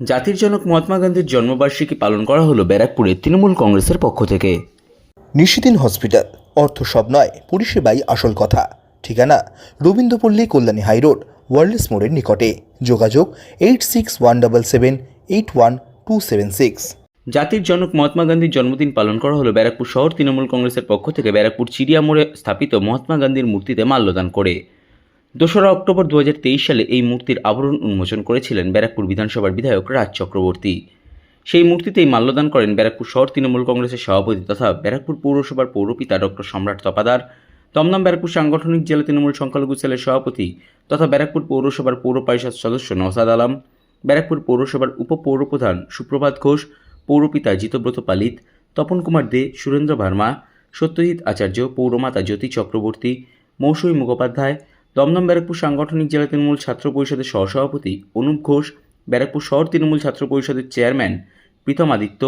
জাতির জনক মহাত্মা গান্ধীর জন্মবার্ষিকী পালন করা হলো ব্যারাকপুরে তৃণমূল কংগ্রেসের পক্ষ থেকে। নিশিদিন হসপিটাল অর্থ সব নয় পরিষেবাই আসল কথা। ঠিকানা রবীন্দ্রপল্লী কল্যাণী হাইরোড ওয়ার্ল্ডস মোড়ের নিকটে। যোগাযোগ eight six one double seven eight one two seven six. জাতির জনক মহাত্মা গান্ধীর জন্মদিন পালন করা হলো ব্যারাকপুর শহর তৃণমূল কংগ্রেসের পক্ষ থেকে ব্যারাকপুর চিড়িয়া মোড়ে স্থাপিত মহাত্মা গান্ধীর মূর্তিতে মাল্যদান করে। দোসরা অক্টোবর দু হাজার তেইশ সালে এই মূর্তির আবরণ উন্মোচন করেছিলেন ব্যারাকপুর বিধানসভার বিধায়ক রাজ চক্রবর্তী। সেই মূর্তিতেই মাল্যদান করেন ব্যারাকপুর শহর তৃণমূল কংগ্রেসের সভাপতি তথা ব্যারাকপুর পৌরসভার পৌরপিতা ডক্টর সম্রাট তপাদার দমদম ব্যারাকপুর সাংগঠনিক জেলা তৃণমূল সংখ্যালঘু সেলের সভাপতি তথা ব্যারাকপুর পৌরসভার পৌর পরিষদ সদস্য নওসাদ আলম, ব্যারাকপুর পৌরসভার উপপৌরপ্রধান সুপ্রভাত ঘোষ, পৌরপিতা জিতব্রত পালিত, তপন কুমার দে, সুরেন্দ্র ভার্মা, সত্যজিৎ আচার্য, পৌরমাতা জ্যোতি চক্রবর্তী, মৌসুমী মুখোপাধ্যায় দমদম ব্যারাকপুর সাংগঠনিক জেলা তৃণমূল ছাত্র পরিষদের সহসভাপতি অনুপ ঘোষ, ব্যারাকপুর শহর তৃণমূল ছাত্র পরিষদের চেয়ারম্যান প্রীতম আদিত্য,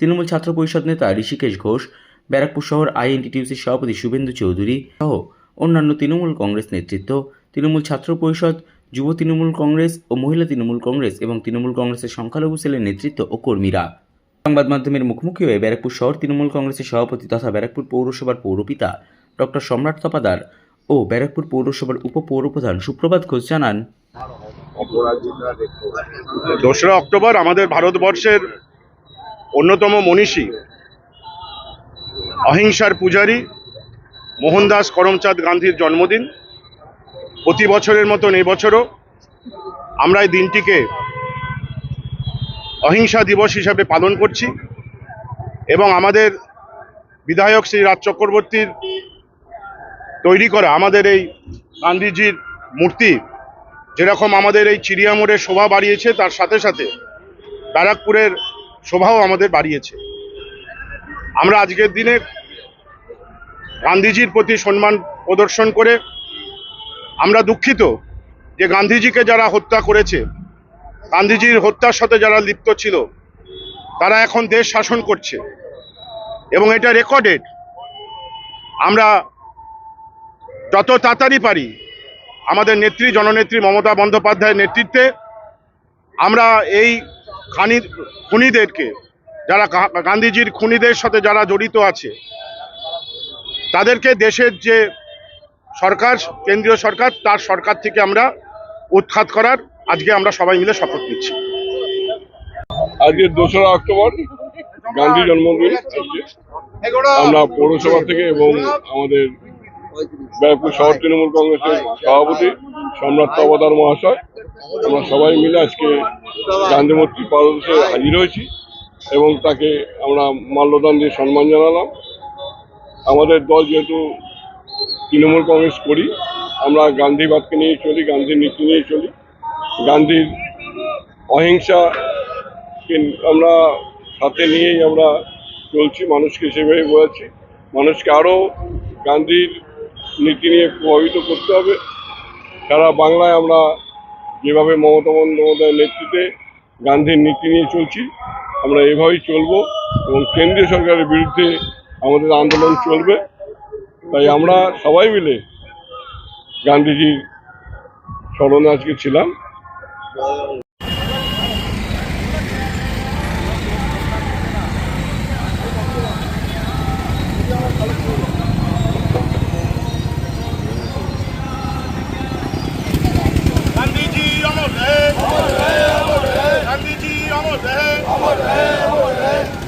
তৃণমূল ছাত্র পরিষদ নেতা ঋষিকেশ ঘোষ, ব্যারাকপুর শহর আইএনটিটিউসির সভাপতি শুভেন্দু চৌধুরী সহ অন্যান্য তৃণমূল কংগ্রেস নেতৃত্ব। তৃণমূল ছাত্র পরিষদ, যুব তৃণমূল কংগ্রেস ও মহিলা তৃণমূল কংগ্রেস এবং তৃণমূল কংগ্রেসের সংখ্যালঘু সেলের নেতৃত্ব ও কর্মীরা। সংবাদ মাধ্যমের মুখোমুখি হয়ে ব্যারাকপুর শহর তৃণমূল কংগ্রেসের সভাপতি তথা ব্যারাকপুর পৌরসভার পৌরপিতা ডক্টর সম্রাট তপাদার ও ব্যারাকপুর পৌরসভার উপপৌরপ্রধান সুপ্রভাত ঘোষ জানান। দোসরা অক্টোবর আমাদের ভারতবর্ষের অন্যতম মনীষী, অহিংসার পূজারী মোহনদাস করমচাঁদ গান্ধীর জন্মদিন। প্রতি বছরের মতন এই বছরও আমরা এই দিনটিকে অহিংসা দিবস হিসাবে পালন করছি এবং আমাদের বিধায়ক শ্রী রাজ চক্রবর্তীর তৈরি করা আমাদের এই গান্ধীজির মূর্তি, যেরকম আমাদের এই চিড়িয়া মোড়ের শোভা বাড়িয়েছে, তার সাথে সাথে ব্যারাকপুরের শোভাও আমাদের বাড়িয়েছে। আমরা আজকের দিনে গান্ধীজির প্রতি সম্মান প্রদর্শন করে আমরা দুঃখিত যে গান্ধীজিকে যারা হত্যা করেছে, গান্ধীজির হত্যার সাথে যারা লিপ্ত ছিল, তারা এখন দেশ শাসন করছে। এবং এটা রেকর্ডেড। আমরা যত তাড়াতাড়ি পারি আমাদের নেত্রী জননেত্রী মমতা বন্দ্যোপাধ্যায়ের নেতৃত্বে আমরা এই খানি খুনিদেরকে যারা গান্ধীজির খুনিদের সাথে যারা জড়িত আছে তাদেরকে দেশের যে সরকার কেন্দ্রীয় সরকার তার সরকার থেকে আমরা উৎখাত করার আজকে আমরা সবাই মিলে শপথ নিচ্ছি। আজকে দোসরা অক্টোবর গান্ধী জন্মদিন। আমরা পৌরসভা থেকে এবং আমাদের ব্যারাকপুর শহর তৃণমূল কংগ্রেসের সভাপতি সম্রাট তবাদার মহাশয়। আমরা সবাই মিলে আজকে গান্ধী মূর্তি পাদদেশে হাজির হয়েছি এবং তাকে আমরা মাল্যদান দিয়ে সম্মান জানালাম। আমাদের দল যেহেতু তৃণমূল কংগ্রেস করি আমরা গান্ধীবাদকে নিয়ে চলি গান্ধীর নীতি নিয়ে চলি। গান্ধীর অহিংসা আমরা সাথে নিয়েই আমরা চলছি মানুষকে সেভাবে বোঝাচ্ছি। মানুষকে আরও গান্ধীর নীতি নিয়ে প্রভাবিত করতে হবে। সারা বাংলায় আমরা যেভাবে মমতা বন্দ্যোপাধ্যায়ের নেতৃত্বে গান্ধীর নীতি নিয়ে চলছি, আমরা এভাবেই চলবো এবং কেন্দ্রীয় সরকারের বিরুদ্ধে আমাদের আন্দোলন চলবে। তাই আমরা সবাই মিলে গান্ধীজির স্মরণে আজকে ছিলাম।